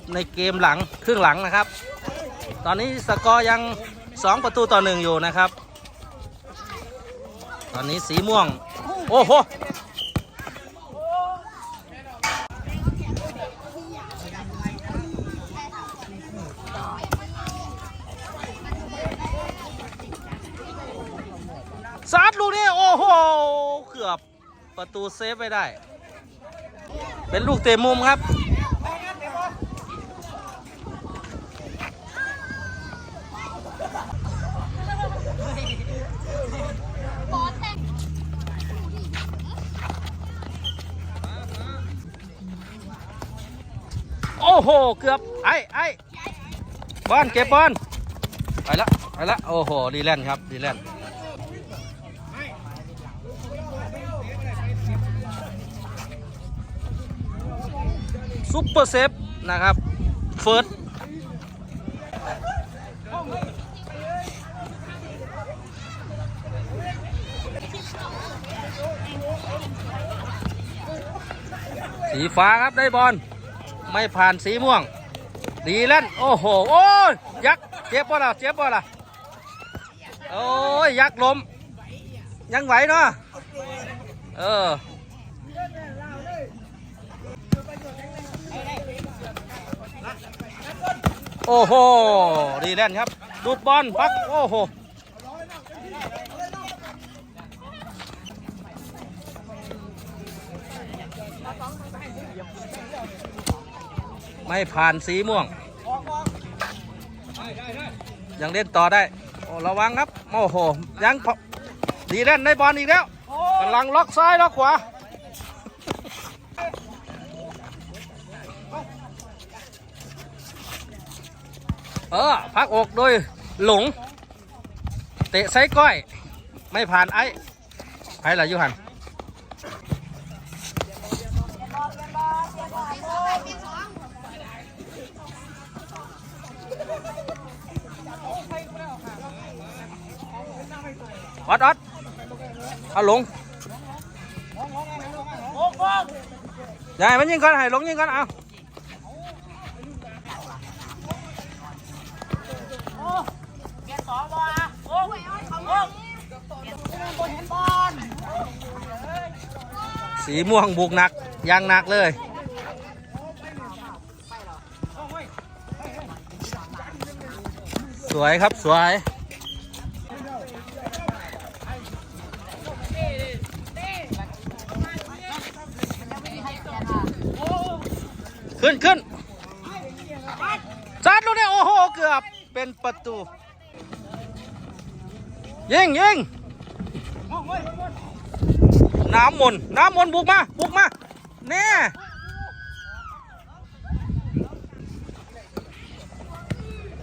บในเกมหลังครึ่งหลังนะครับ ตอนนี้สกอร์ยัง 2 ประตูต่อหนึ่งอยู่นะครับ ตอนนี้สีม่วง โอ้โหซัดลูกนี้โอ้โห เกือบประตูเซฟไว้ได้ เป็นลูกเตะมุมครับ โอ้โห เกือบ ไอ้ไอ้บอลเก็บบอลไปละไปละโอ้โหดีแลนครับดีแลนซุปเปอร์เซฟนะครับเฟิร์สสีฟ้าครับได้บอล ไม่ผ่านสีม่วง ดีเล่นโอ้โห โอ้ยยักษ์เจ็บป่ะล่ะเจ็บป่ะล่ะโอ้ยยักษ์ล้มยังไหวเนาะเออโอ้โหดีแล่นครับดูบอลปักโอ้โห ไม่ผ่านสีม่วง ยังเล่นต่อได้โอ้ระวังครับโอ้โหยังพอดีแลนด์ได้บอลอีกแล้วกำลังล็อกซ้ายล็อกขวาเออพักอกโดยหลง เตะไซก้อย ไม่ผ่านไอ้ไอ้ละยุหัน เอาหลงยายมันยิงก่อนให้หลงยิงก่อนเอาสีม่วงบุกหนักยังหนักเลยสวยครับสวย ขึ้นขึ้นจัดลูกนี้โอ้โห เกือบเป็นประตู ยิงยิงน้ำมนน้ำมนบุกมา บุกมา แน่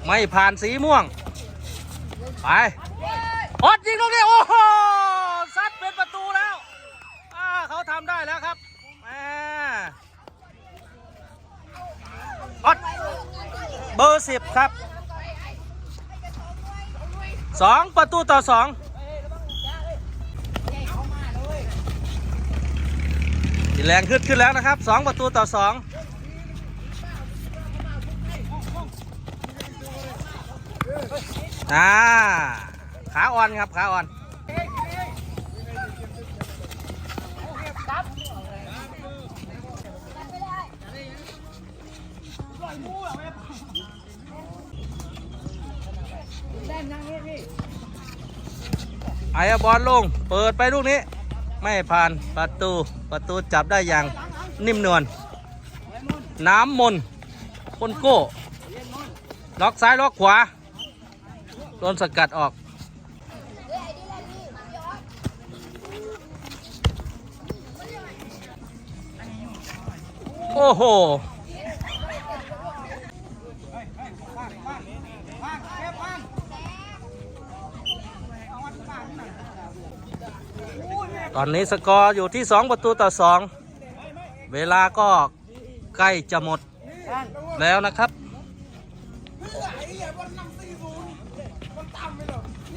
ไม่ผ่านสีม่วง ไปอดยิงตรงนี้โอ้โหซัดเป็นประตูแล้วอ่าเขาทำได้แล้วครับ แหมอดเบอร์สิบครับสองประตูต่อสองแรงขึ้นขึ้นแล้วนะครับ2ประตูต่อ2อ่าขาอ่อนครับขาอ่อน ไอ้บอลลง เปิดไปลูกนี้ ไม่ผ่านประตูประตูจับได้อย่างนิ่มนวลน้ำมนต์คนโก้ ล็อกซ้ายล็อกขวา โดนสกัดออกโอ้โห ตอนนี้สกอร์อยู่ที่ 2 ประตูต่อ 2 เวลาก็ใกล้จะหมดแล้วนะครับ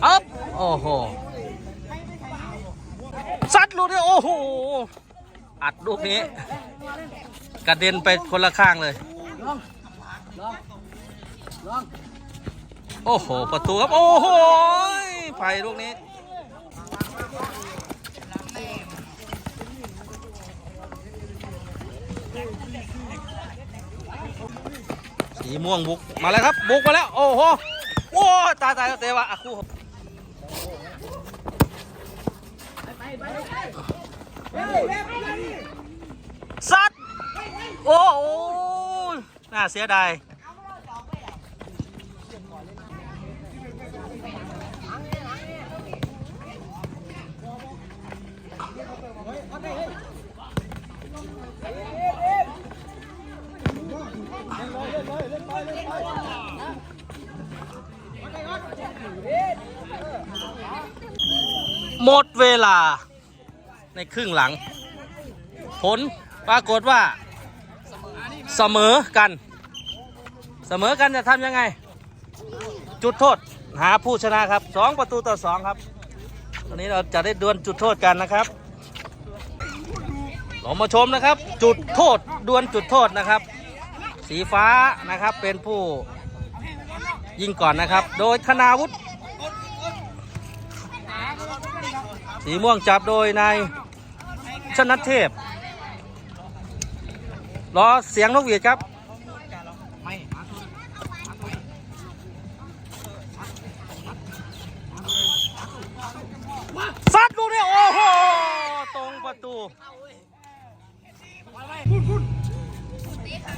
อัพโอ้โหซัดลูกนี้โอ้โห อัดลูกนี้ กระเด็นไปคนละข้างเลย โอ้โห ประตูครับ โอ้โหไผ่ลูกนี้ สีม่วงบุกมาแล้วครับบุกมาแล้วโอ้โหโอ้ตายตายเตะวะอะคู่ซัดโอ้โหน่าเสียดาย หมดเวลาในครึ่งหลัง ผลปรากฏว่า เสมอกัน เสมอกันจะทำยังไง จุดโทษหาผู้ชนะครับสองประตูต่อสองครับตอนนี้เราจะได้ดวลจุดโทษกันนะครับเรามาชมนะครับ จุดโทษดวลจุดโทษนะครับ สีฟ้านะครับเป็นผู้ยิงก่อนนะครับ โดยคณาวุฒิสีม่วงจับโดยนายชนะเทพ รอเสียงนกหวีดครับ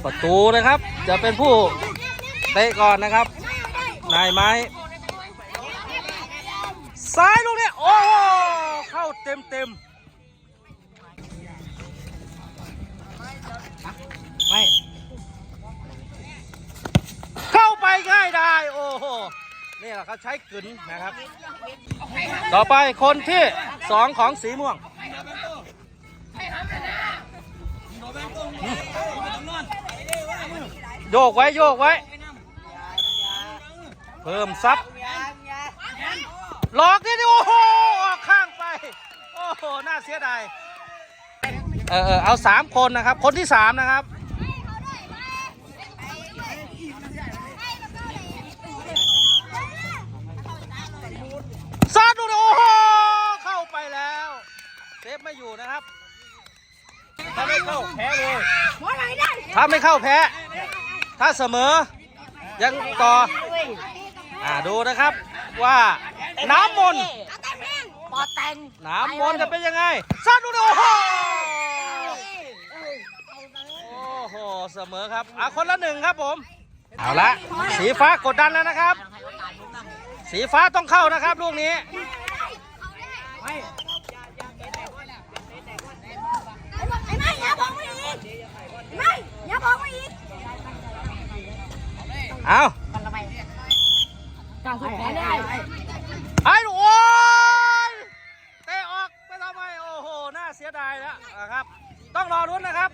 ประตูนะครับ จะเป็นผู้เตะก่อนนะครับ นายไม้ ซ้ายลูกนี้โอ้โหเข้าเต็มเต็มๆไม่เข้าไปง่ายได้ โอ้โหนี่แหละเขาใช้กึนนะครับ ต่อไปคนที่สองของสีม่วง โยกไว้โยกไว้ เพิ่มซับหลอกนี่ดิโอ้โหออกข้างไป โอ้โห น่าเสียดายเออเออเอาสามคนนะครับ คนที่สามนะครับซาดูดิโอ้โห เข้าไปแล้ว เซฟไม่อยู่นะครับ ถ้าไม่เข้าแพ้เลยถ้าไม่เข้าแพ้ ถ้าเสมอยังต่ออ่าดูนะครับว่าน้ำมนต์ปอแตงน้ำมนต์จะเป็นยังไงซาดูดิโอ้โหโอ้โหเสมอครับอะคนละหนึ่งครับผมเอาละสีฟ้ากดดันแล้วนะครับ สีฟ้าต้องเข้านะครับลูกนี้ ไอ้ไม่อย่าบอกมาอีกไม่อย่าบอกมาอีก เอากล้าสุดแพ้ได้ไอ้หนูโอ้ยเตะออกไปทำไมโอ้โหน่าเสียดายแล้วนะครับ ต้องรอรุ้นนะครับ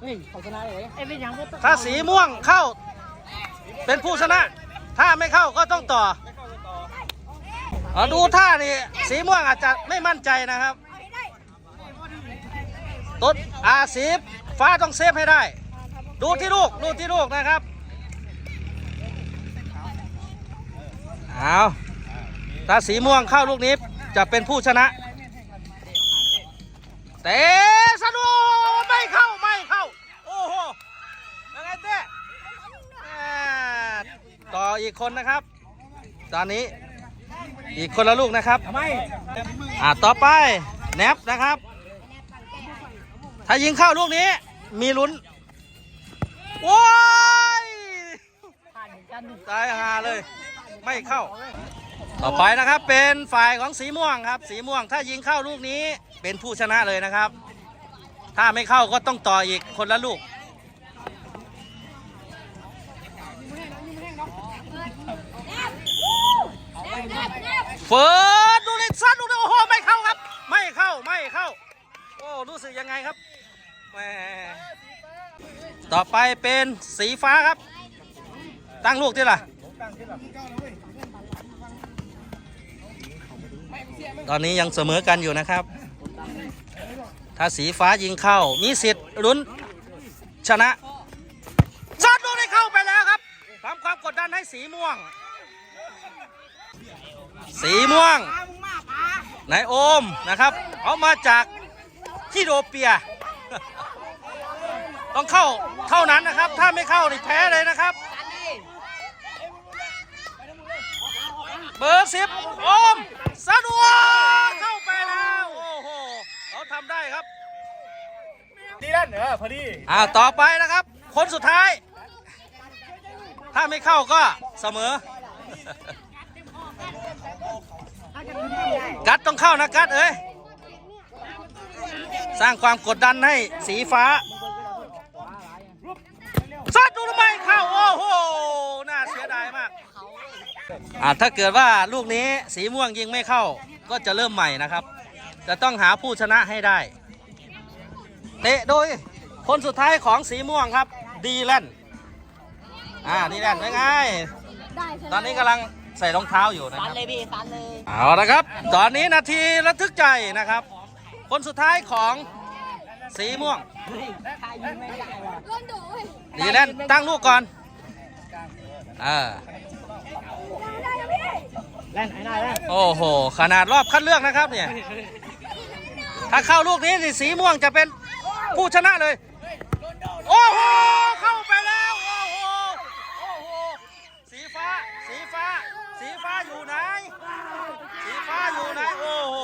เฮ้ยเขาชนะเลยเอ้เป็นยังถ้าสีม่วงเข้า เป็นผู้ชนะ ถ้าไม่เข้าก็ต้องต่อเอาดูท่านี่สีม่วงอาจจะไม่มั่นใจนะครับต้นอาสีฟ้าต้องเซฟให้ได้ ดูที่ลูก ดูที่ลูกนะครับ เอาถ้าสีม่วงเข้าลูกนี้จะเป็นผู้ชนะ เตะสนุกไม่เข้าไม่เข้า โอ้โหยังไงเต้แม่ต่ออีกคนนะครับ ตอนนี้อีกคนละลูกนะครับอ่าต่อไปแนบนะครับ ถ้ายิงเข้าลูกนี้ มีลุ้นโว้ยตายหาเลย ไม่เข้า ต่อไปนะครับเป็นฝ่ายของสีม่วงครับ สีม่วงถ้ายิงเข้าลูกนี้เป็นผู้ชนะเลยนะครับ ถ้าไม่เข้าก็ต้องต่ออีกคนละลูกเฟิร์สดูเลยสั้นดูเลยโอ้โหไม่เข้าครับ ไม่เข้าไม่เข้า โอ้รู้สึกยังไงครับแหมต่อไปเป็นสีฟ้าครับ ตั้งลูกที่ล่ะ ตอนนี้ยังเสมอกันอยู่นะครับ ถ้าสีฟ้ายิงเข้า มีสิทธิ์ลุ้นชนะซัดลูกนี้เข้าไปแล้วครับฟังคำกดดันให้สีม่วง สีม่วงนายโอมนะครับเขามาจากที่โดเปีย ต้องเข้าเท่านั้นนะครับ ถ้าไม่เข้านี่แพ้เลยนะครับ เบอร์สิบโอมสะดวกเข้าไปแล้ว โอ้โหเขาทำได้ครับ ดีแล้วเออพอดีอ่าต่อไปนะครับ คนสุดท้าย ถ้าไม่เข้าก็เสมอ กัดต้องเข้านะกัดเอ้ยสร้างความกดดันให้สีฟ้าซัดดูทำไมเข้า โอ้โห น่าเสียดายมากอ่าถ้าเกิดว่าลูกนี้สีม่วงยิงไม่เข้าก็จะเริ่มใหม่นะครับ จะต้องหาผู้ชนะให้ได้ เตะโดยคนสุดท้ายของสีม่วงครับ ดีแลนด์อ่า ดีแลนด์เป็นไง ได้ตอนนี้กำลังใส่รองเท้าอยู่นะคตัรันบเลยพี่ตันเลยเอาละครับ ตอนนี้นาทีระทึกใจนะครับ คนสุดท้ายของสีม่วง ใครยิงไม่ได้ว่ะล้นโดยดีแลนด์ตั้งลูกก่อนอ่าได้แล้วพี่เล่นไอ้นายเล่นโอ้โห ขนาดรอบคัดเลือกนะครับเนี่ย ถ้าเข้าลูกนี้นี่สีม่วงจะเป็น ผู้ชนะเลย โอ้โห เข้าไปแล้ว โอ้โห โอ้โห สีฟ้า สีฟ้า สีฟ้าอยู่ไหน สีฟ้าอยู่ไหน โอ้โห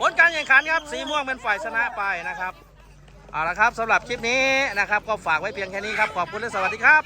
ผลการแข่งขันครับ สีม่วงเป็นฝ่ายชนะไปนะครับ เอาละครับสำหรับคลิปนี้นะครับ ก็ฝากไว้เพียงแค่นี้ครับ ขอบคุณและสวัสดีครับ